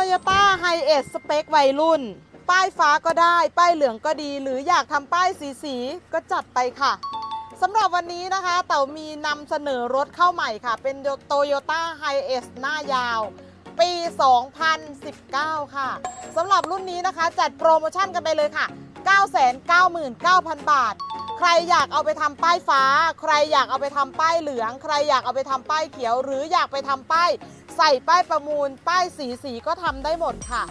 Toyota h i เอ s สเปควัยรุ่น ป้ายฟ้าก็ได้ ป้ายเหลืองก็ดี หรืออยากทำป้ายสีสีๆก็จัดไปค่ะสำหรับวันนี้นะคะ เต่ามีนำเสนอรถเข้าใหม่ค่ะ เป็น Toyota h i เอ s หน้ายาว ปี 2019 ค่ะสำหรับรุ่นนี้นะคะ จัดโปรโมชั่นกันไปเลยค่ะ 999,000 บาท ใครอยากเอาไปทำป้ายฟ้า ใครอยากเอาไปทำป้ายเหลือง ใครอยากเอาไปทำป้ายเขียว หรืออยากไปทำป้ายใส่ป้ายประมูล ป้ายสีสีก็ทำได้หมดค่ะ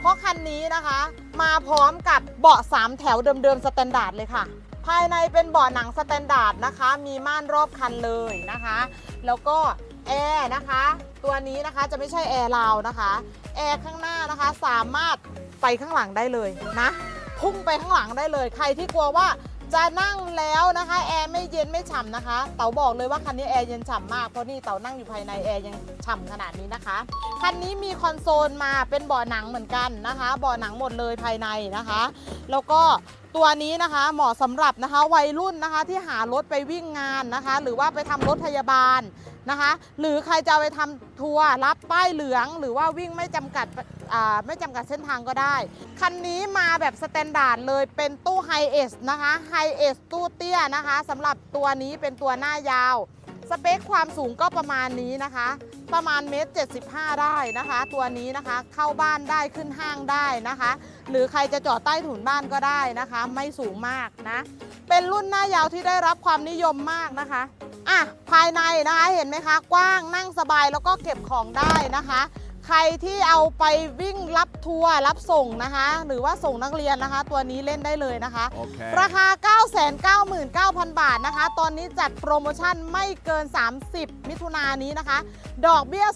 เพราะคันนี้นะคะ มาพร้อมกับเบาะ 3 แถวเดิมๆสแตนดาร์ดเลยค่ะ ภายในเป็นเบาะหนังสแตนดาร์ดนะคะ มีม่านรอบคันเลยนะคะ แล้วก็แอร์นะคะ ตัวนี้นะคะจะไม่ใช่แอร์ลาวนะคะแอร์ข้างหน้านะคะสามารถไปข้างหลังได้เลยนะพุ่งไปข้างหลังได้เลย ใครที่กลัวว่า จะนั่งแล้วนะคะแอร์ไม่เย็นไม่ฉ่ำนะคะ เต๋าบอกเลยว่าคันนี้แอร์เย็นฉ่ำมากเพราะนี่เต๋านั่งอยู่ภายในแอร์ยังฉ่ำขนาดนี้นะคะ คันนี้มีคอนโซลมาเป็นเบาะหนังเหมือนกันนะคะเบาะหนังหมดเลยภายในนะคะ แล้วก็ตัวนี้นะคะเหมาะสำหรับนะคะวัยรุ่นนะคะที่หารถไปวิ่งงานนะคะ หรือว่าไปทำรถพยาบาลนะคะ หรือใครจะไปทำทัวร์รับป้ายเหลือง หรือว่าวิ่งไม่จำกัด ไม่จำกัดเส้นทางก็ได้ คันนี้มาแบบสแตนดาร์ดเลยเป็นตู้ไฮเอสนะคะไฮเอสตู้เตี้ยนะคะสำหรับตัวนี้เป็นตัวหน้ายาว สเปคความสูงก็ประมาณนี้นะคะ ประมาณเมตร75 ได้นะคะ ตัวนี้นะคะเข้าบ้านได้ขึ้นห้างได้นะคะ หรือใครจะจอดใต้ถุนบ้านก็ได้นะคะ ไม่สูงมากนะ เป็นรุ่นหน้ายาวที่ได้รับความนิยมมากนะคะอะภายในนะคะเห็นไหมคะ กว้างนั่งสบายแล้วก็เก็บของได้นะคะ ใครที่เอาไปวิ่งรับทัวร์รับส่งนะคะ หรือว่าส่งนักเรียนนะคะ ตัวนี้เล่นได้เลยนะคะ Okay. ราคา 999,000 บาทนะคะ ตอนนี้จัดโปรโมชั่นไม่เกิน 30 มิถุนายนนี้นะคะ ดอกเบี้ย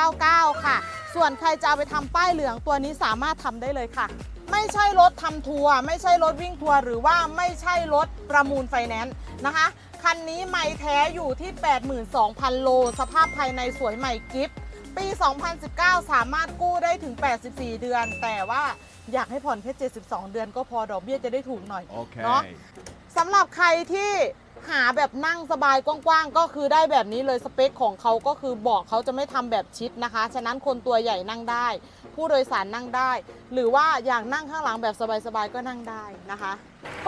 2.99 ค่ะ ส่วนใครจะเอาไปทำป้ายเหลืองตัวนี้สามารถทำได้เลยค่ะ ไม่ใช่รถทำทัวร์ไม่ใช่รถวิ่งทัวร์หรือว่าไม่ใช่รถประมูลไฟแนนซ์นะคะคันนี้ไม่แท้อยู่ที่ 82,000 โล สภาพภายในสวยใหม่กิฟต์ ปี 2019 สามารถกู้ได้ถึง 84 เดือน แต่ว่าอยากให้ผ่อนแค่ 72 เดือนก็พอดอกเบี้ยจะได้ถูกหน่อย เนาะ Okay. สำหรับใครที่หาแบบนั่งสบายกว้างๆ ก็คือได้แบบนี้เลยสเปคของเขาก็คือเบอกเขาจะไม่ทำแบบชิดนะคะ ฉะนั้นคนตัวใหญ่นั่งได้ ผู้โดยสารนั่งได้ หรือว่าอยากนั่งข้างหลังแบบสบายๆ ก็นั่งได้นะคะ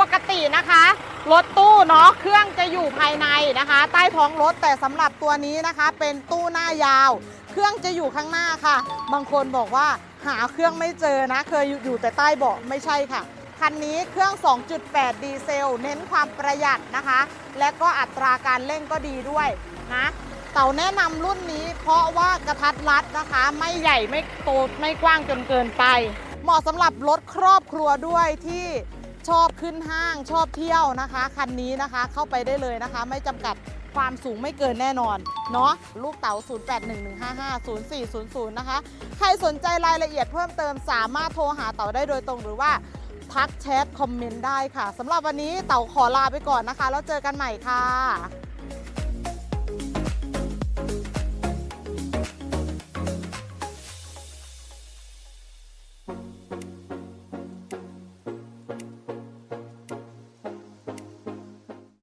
ปกตินะคะรถตู้เนาะเครื่องจะอยู่ภายในนะคะ ใต้ท้องรถแต่สำหรับตัวนี้นะคะ เป็นตู้หน้ายาว เครื่องจะอยู่ข้างหน้าค่ะ บางคนบอกว่าหาเครื่องไม่เจอนะ เคยอยู่อยู่แต่ใต้เบาะไม่ใช่ค่ะ คันนี้เครื่อง 2.8 ดีเซล เน้นความประหยัดนะคะ และก็อัตราการเร่งก็ดีด้วยนะเต่าแนะนำรุ่นนี้ เพราะว่ากระทัดรัดนะคะ ไม่ใหญ่ไม่โตไม่กว้างจนเกินไป เหมาะสำหรับรถครอบครัวด้วยที่ชอบขึ้นห้างชอบเที่ยวนะคะ คันนี้นะคะเข้าไปได้เลยนะคะ ไม่จำกัด ความสูงไม่เกินแน่นอนเนาะลูกเต๋า 0811550400 นะคะ ใครสนใจรายละเอียดเพิ่มเติมสามารถโทรหาเต๋าได้โดยตรงหรือว่าทักแชทคอมเมนต์ได้ค่ะสำหรับวันนี้เต๋าขอลาไปก่อนนะคะ แล้วเจอกันใหม่ค่ะ